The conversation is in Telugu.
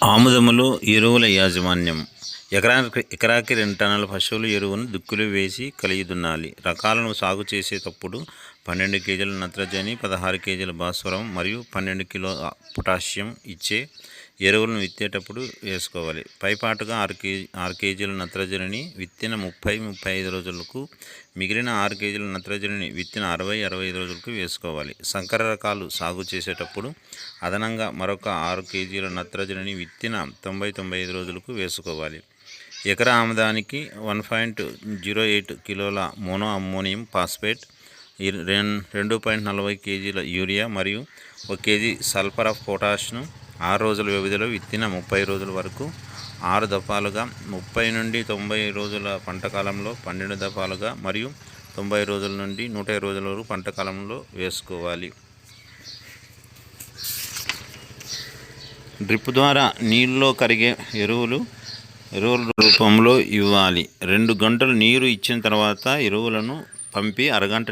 ఆముదములు ఎరువుల యాజమాన్యం. ఎకరానికి ఎకరాకి రెండు టన్నుల పశువుల ఎరువును దుక్కులు వేసి కలిగి దున్నాలి రకాలను సాగు చేసేటప్పుడు పన్నెండు కేజీల నత్రజని పదహారు కేజీల భాస్వరం మరియు పన్నెండు కిలో పొటాషియం ఇచ్చే ఎరువులను విత్తేటప్పుడు వేసుకోవాలి. పైపాటుగా ఆరు కేజీ ఆరు కేజీల నత్రజనిని విత్తిన ముప్పై ముప్పై ఐదు రోజులకు మిగిలిన ఆరు కేజీల నత్రజనిని విత్తిన అరవై అరవై ఐదు రోజులకు వేసుకోవాలి. సంకర రకాలు సాగు చేసేటప్పుడు అదనంగా మరొక ఆరు కేజీల నత్రజనిని విత్తిన తొంభై తొంభై ఐదు రోజులకు వేసుకోవాలి. ఎకరా ఆముదానికి వన్ పాయింట్ జీరో ఎయిట్ కిలోల మోనో అమ్మోనియం ఫాస్ఫేట్ రెండు పాయింట్ నలభై కేజీల యూరియా మరియు ఒక కేజీ సల్ఫర్ ఆఫ్ పొటాష్ను ఆరు రోజుల వ్యవధిలో విత్తిన ముప్పై రోజుల వరకు ఆరు దఫాలుగా ముప్పై నుండి తొంభై రోజుల పంట కాలంలో పన్నెండు దఫాలుగా మరియు తొంభై రోజుల నుండి నూట ఇరవై రోజుల వరకు పంట కాలంలో వేసుకోవాలి. డ్రిప్ ద్వారా నీళ్ళలో కరిగే ఎరువులు ఎరువుల రూపంలో ఇవ్వాలి. రెండు గంటలు నీరు ఇచ్చిన తర్వాత ఎరువులను పంపి అరగంట